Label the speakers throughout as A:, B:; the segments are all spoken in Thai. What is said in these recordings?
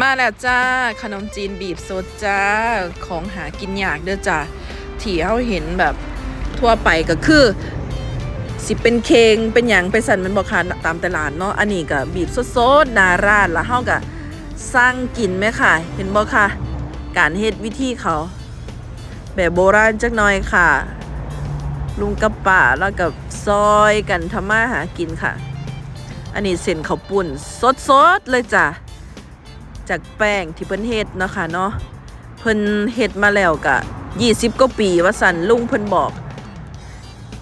A: มาแล้วจ้า ขนมจีนบีบสดจ้า ของหากินยากเด้อจ้าที่เขาเห็นแบบทั่วไปก็คือ สิเป็นเคงเป็นหยังไปสั่นมันบอกค่ะตามตลาดเนาะอันนี้ก็บีบสดนารานแล้วเฮาก็สร้างกินไหมค่ะ เห็นบ่ค่ะ การเฮ็ดวิธีเขา แบบโบราณจักหน่อยค่ะ ลุงกับป้าแล้วกับซอยกันทำมาหากินค่ะ อันนี้เส้นข้าวปุ้นสดๆเลยจ้ะ จากแป้งที่เพิ่นเฮ็ดเนาะค่ะเนาะเพิ่นเฮ็ดมาแล้วกะ20กว่าปีว่าสันลุงเพิ่นบอก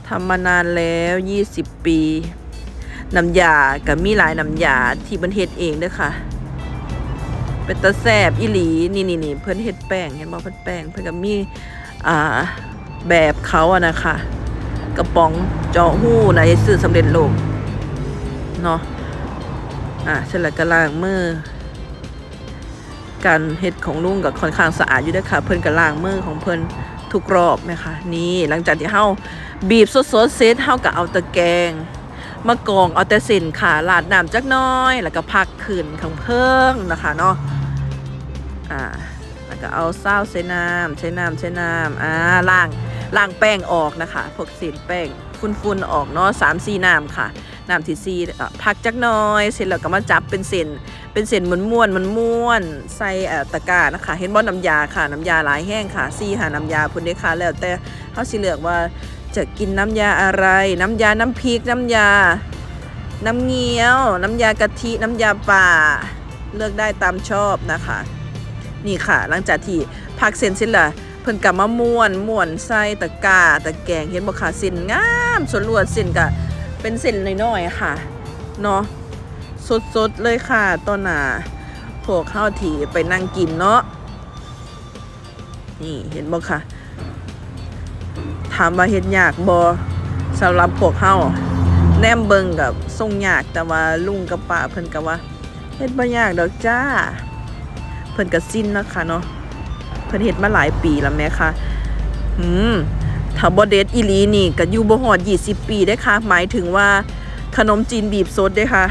A: ทำมานานแล้ว20ปีน้ำยาก็มีหลายน้ำยาที่เพิ่นเฮ็ดเองเด้อค่ะเป็นตาแซบอีหลีนี่นี่นี่เพิ่นเฮ็ดแป้งเห็นบ่เพิ่นแป้งเพิ่นก็มีอ่าแบบเขาอะนะคะกระป๋องเจาะหู้ในะซื้อสำเร็จรูปเนาะอะเสร็จแล้วก็ล้างมือ การเฮ็ดของลุงก็ค่อนข้างสะอาดอยู่ด้วยค่ะ เพิ่นก็ล้างมือของเพิ่นทุกรอบนะคะนี่หลังจากที่เฮาบีบสดๆเสร็จเฮาก็เอาตะแกรงมากรองเอาแต่ส้นค่ะราดน้ำจักน้อย แล้วก็พักขึ้นข้างเพิ่งนะคะเนาะอ่าแล้วก็เอาเศร้าใส่น้ำใช้น้ำใช้น้ำอ่าล้างล้างแป้งออกนะคะพวกเศษแป้งฝุ่นๆออกเนาะสามสี่น้ำค่ะ น้ำที่สี่อะพักจักน้อย เสร็จแล้วก็มาจับเป็นเส้นเป็นเส้นม้วนม้วนมันม้วนใส่ตะกร้านะคะ เห็นบ่น้ำยาค่ะน้ำยาหลายแห้งค่ะซี่หาน้ำยาพุ่นเด้ค่ะแล้วแต่เขาสิเลือกว่าจะกินน้ำยาอะไร น้ำยาน้ำพริกน้ำยา น้ำเงี้ยว น้ำยากะทิน้ำยาป่า เลือกได้ตามชอบนะคะ นี่ค่ะ หลังจากที่พักเส้นเสร็จละเพิ่นกลับมาม้วนม้วนใส่ตะกร้าตะแกงเห็นบ่ค่ะเส้นงามส่วนลวดเส้นก็ เป็นเส้นน้อยๆค่ะ เนาะสดๆเลยค่ะตอนหนาพวกข้าวที่ไปนั่งกินเนาะนี่เห็นบ่ค่ะ ถามว่าเฮ็ดยากบ่สำหรับพวกเฮาแนมเบิงกับทรงยากแต่ว่าลุงกับป้าเพิ่นก็ว่าเฮ็ดบ่ยากดอกจ้า เพิ่นก็สิ้นนะคะเนาะเพิ่นเฮ็ดมาหลายปีแล้วแม่ค่ะ อืม ถ้าบ่เด็ดอีลีนี่ก็อยู่บ่ฮอด20ปีได้ค่ะ หมายถึงว่าขนมจีนบีบสดเด้ค่ะ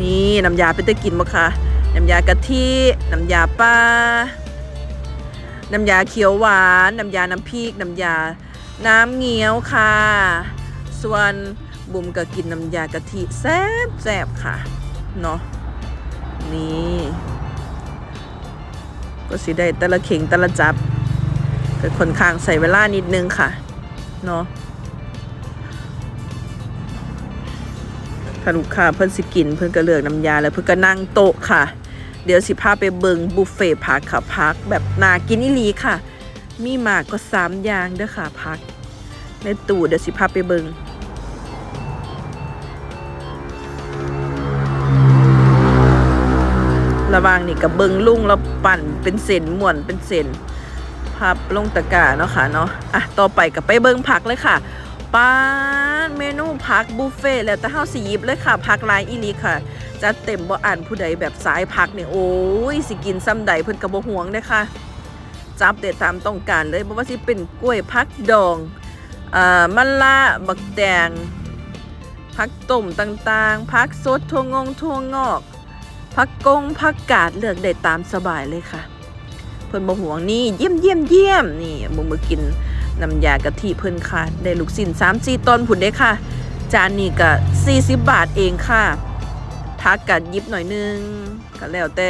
A: นี่น้ำยาเป็นตะกินบ่คะน้ำยากะทิน้ำยาป้าน้ำยาเขียวหวานน้ำยาน้ำพริกน้ำยาน้ำเงี้ยวค่ะ ส่วนบุ๋มก็กินน้ำยากะทิแซ่บแซ่บค่ะเนาะนี่ก็สิได้แต่ละเข่งแต่ละจับ ก็ค่อนข้างใส่เวลานิดนึงค่ะ เนาะถ้าลูกค้าเพิ่นสิกิน เพิ่นก็เลือกน้ำยาแล้วเพิ่นก็นั่งโต๊ะค่ะ เดี๋ยวสิพาไปเบิงบุฟเฟ่ต์ผักค่ะผักแบบนากินอีหลีค่ะ มีหมากก็สามอย่างเด้อค่ะผัก ในตู้เดี๋ยวสิพาไปเบิงระว่างนี่กับเบิงลุงแล้วปั่นเป็นเส้นม่วนเป็นเส้น พับลงตะกร้าเนาะค่ะเนาะอะต่อไปก็ไปเบิงผักเลยค่ะปานเมนูพักบุฟเฟ่แล้วแต่เฮาสิหยิบเลยค่ะพักหลายอีลีค่ะจัดเต็มบ่อ่านผู้ใดแบบสายพักเนี่ยโอ้ยสิกินซ้ำใดเพิ่นก็บ่ห่วงเด้อค่ะจับได้ตามต้องการเลยบ่ว่าสิเป็นกล้วยพักดองอ่ามะละบักแตงผักต้มต่างๆผักสดทั่วงงทั่วงอกผักกงผักกาดเลือกได้ตามสบายเลยค่ะ พิ่นบ่ห่วงนี่เยี่ยมเยี่ยมเยี่ยมนี่บ่มือกินน้ำยากะทิเพิ่นค่ะ ได้ลูกสิน3 4ต้นผุนได้ค่ะ จานนี้ก็40บาทเองค่ะทักกัดยิบหน่อยนึงก็แล้วแต่